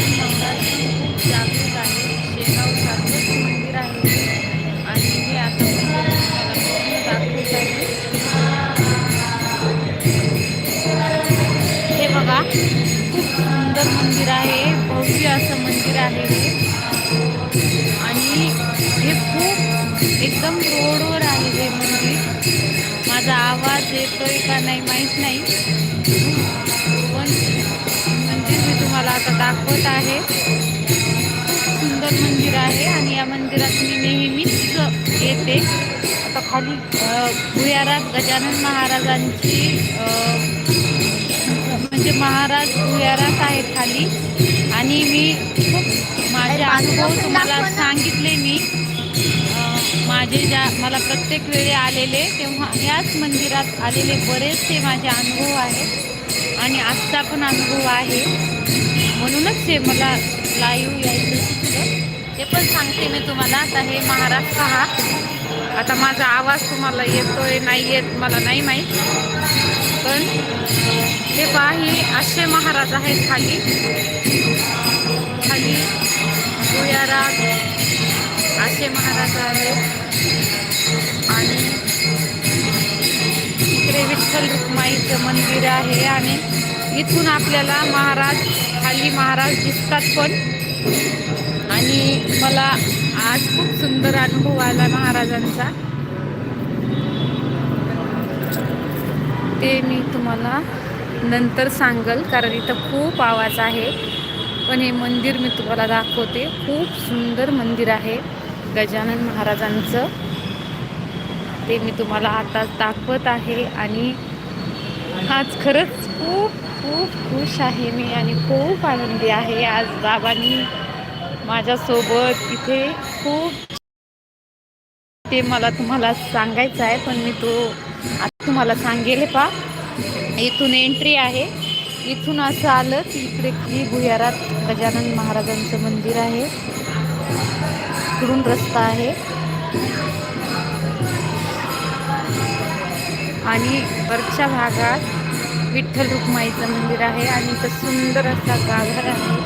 नवकात खूप जागृत आहे जे नाव सागरचं मंदिर आहे आणि हे असं खूप जागृत आहे हे बघा सुंदर मंदिर आहे भव्य असं मंदिर आहे ते आणि हे खूप एकदम गोडवर आहे हे मंदिर माझा आवाज येतोय का नाही माहीत नाही दाखवत आहे. खूप सुंदर मंदिर आहे आणि या मंदिरात मी नेहमीच येते. आता खाली भुयारात गजानन महाराजांची म्हणजे महाराज भुयारात आहेत खाली. आणि मी खूप माझे अनुभव तुम्हाला सांगितले मी. माझे ज्या मला प्रत्येक वेळी आलेले तेव्हा ह्याच मंदिरात आलेले बरेचसे माझे अनुभव आहेत. आणि आजचा पण अनुभव आहे. म्हणूनच हे मला लाईव्ह यायचं ते पण सांगते मी तुम्हाला. आता हे महाराज हा. आता माझा आवाज तुम्हाला येतोय नाही येत मला नाही माहीत. पण हे पहा हे असे महाराज आहेत खाली. खाली भुयारात असे महाराज आहेत. आणि विठ्ठल रुक्माईचं मंदिर आहे आणि इथून आपल्याला महाराज खाली महाराज दिसतात पण. आणि मला आज खूप सुंदर अनुभव आला महाराजांचा. ते मी तुम्हाला नंतर सांगल कारण इथं खूप आवाज आहे. पण हे मंदिर मी तुम्हाला दाखवते. खूप सुंदर मंदिर आहे गजानन महाराजांचं. ते मी तुम्हाला आता दाखवत आहे आणि आज खरंच खूप खूप खुश आहे मी आणि खूप आनंदी आहे. आज बाबांनी माझ्यासोबत इथे खूप ते मला तुम्हाला सांगायचं आहे पण मी तो आता तुम्हाला सांगेल. पा इथून एंट्री आहे. इथून असं आलं की इकडे की भुयारात गजानन महाराजांचं मंदिर आहे. इकडून रस्ता आहे. आणि वरच्या भागात विठ्ठल रुक्माईचं मंदिर आहे आणि इथं सुंदर असा गाभार आहे.